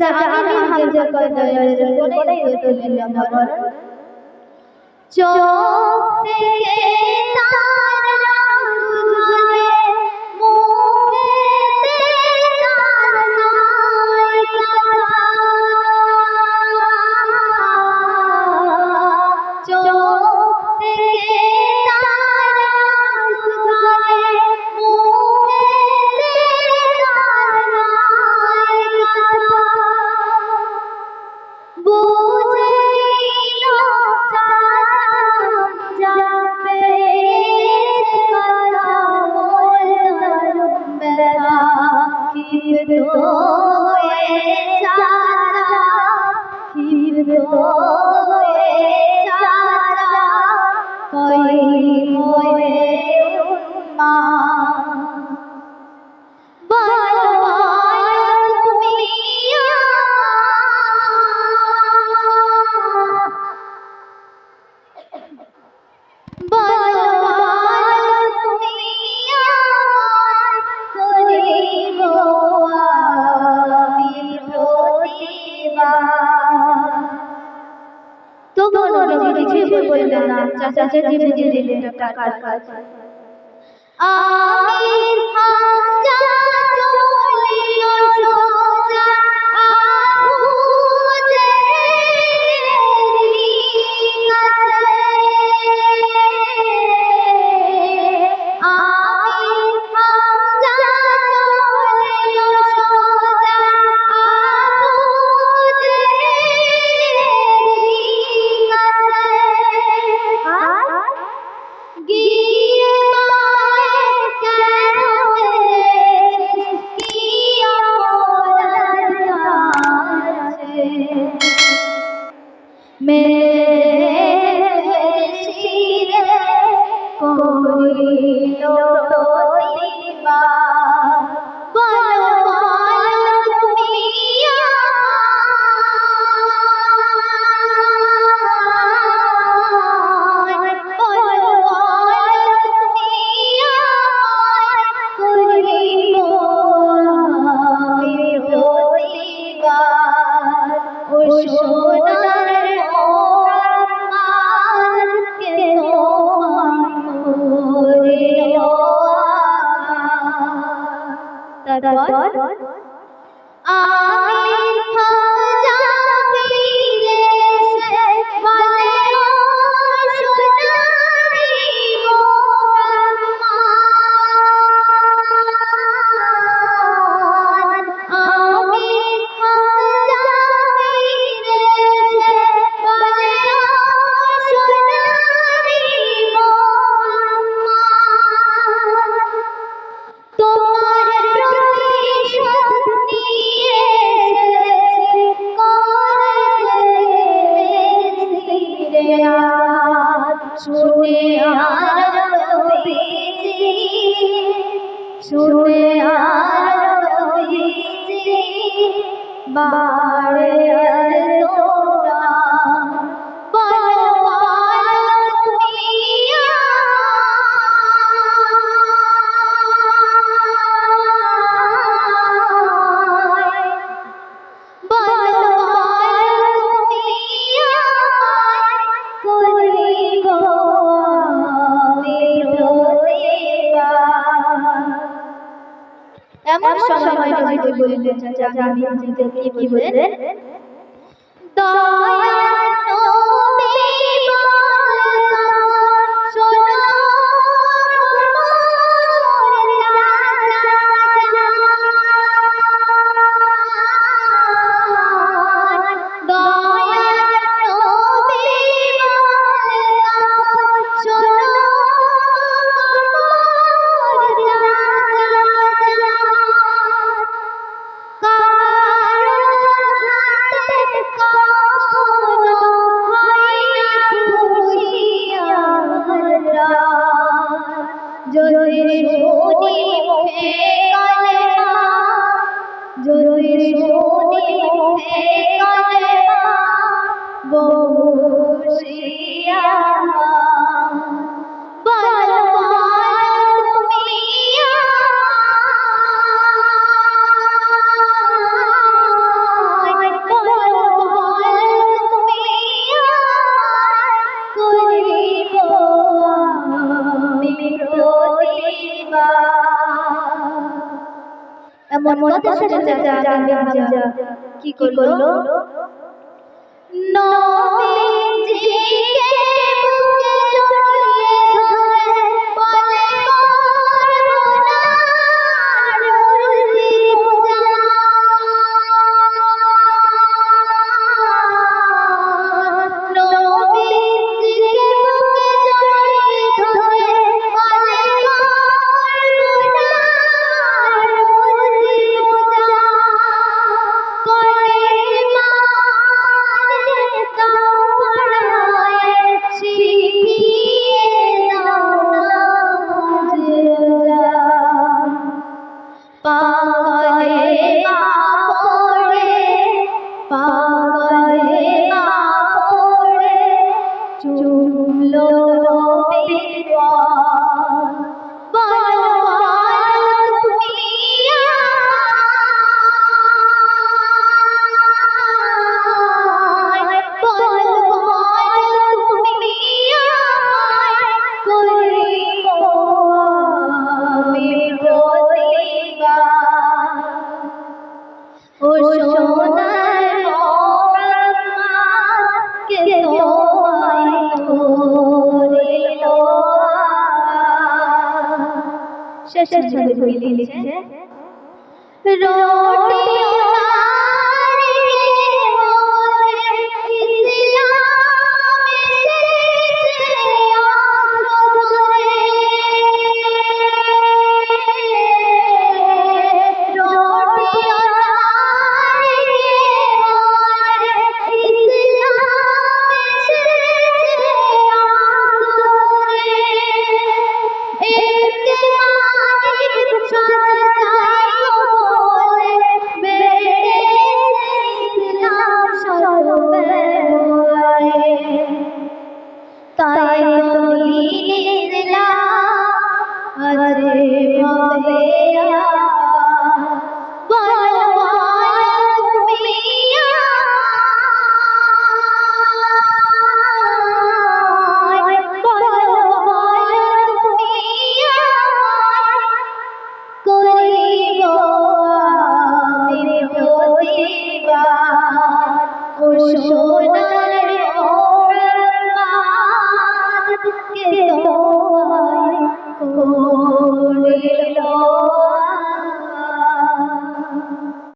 চাচা আমি হামজা কদরের বলেই चाचा धीरे धीरे आमिर हाँ में তারপর मारियल বলিলেন চাচা আমি বুঝতে কি বললেন? দয়া এমন কথা শুনে কি করল? নবীজি शशस्त्र लिखी है रोटी show